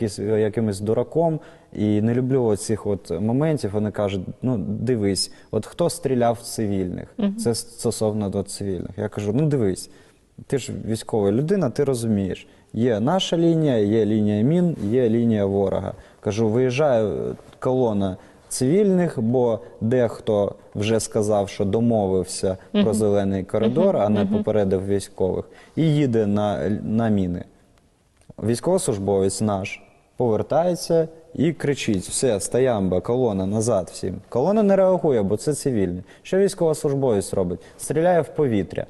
якийсь- якимось дураком і не люблю цих от моментів. Вони кажуть: ну дивись, от хто стріляв в цивільних? Це стосовно до цивільних. Я кажу: ну дивись, ти ж військова людина, ти розумієш. Є наша лінія, є лінія мін, є лінія ворога. Кажу, виїжджає е, колона цивільних, бо дехто вже сказав, що домовився про зелений коридор, а не попередив військових, і їде на, на міни. Військовослужбовець наш повертається і кричить: все, стоямба, колона, назад всім. Колона не реагує, бо це цивільні. Що військовослужбовець робить? Стріляє в повітря.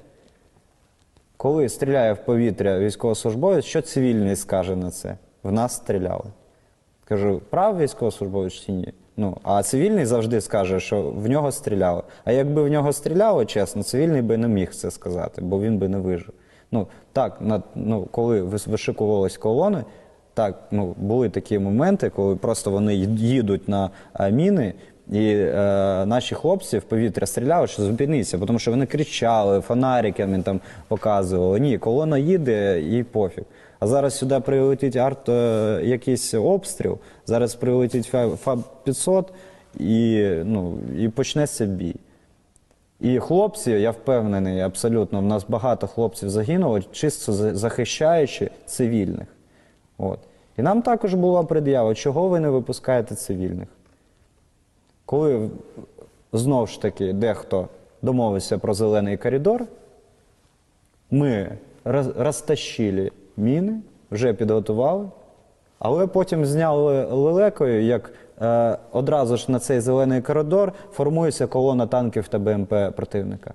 Коли стріляє в повітря військовослужбовець, що цивільний скаже на це? В нас стріляли. Кажу, прав військовослужбовець чи ні? Ну, а цивільний завжди скаже, що в нього стріляли. А якби в нього стріляли, чесно, цивільний би не міг це сказати, бо він би не вижив. Ну, так, на, ну, коли вишикувались колони, так, ну, були такі моменти, коли просто вони їдуть на міни, і е, наші хлопці в повітря стріляли, що зупиниться, тому що вони кричали, фонариками там показували. Ні, колона їде і пофіг. А зараз сюди прилетить арт, е, якийсь обстріл, зараз прилетить ФАБ-500 і, ну, і почнеться бій. І хлопці, я впевнений, абсолютно, в нас багато хлопців загинуло, чисто захищаючи цивільних. От. І нам також була пред'ява, чого ви не випускаєте цивільних? Коли в- знов ж таки дехто домовився про зелений коридор, ми розтащили міни, вже підготували, але потім зняли лелекою, як е, одразу ж на цей зелений коридор формується колона танків та БМП противника.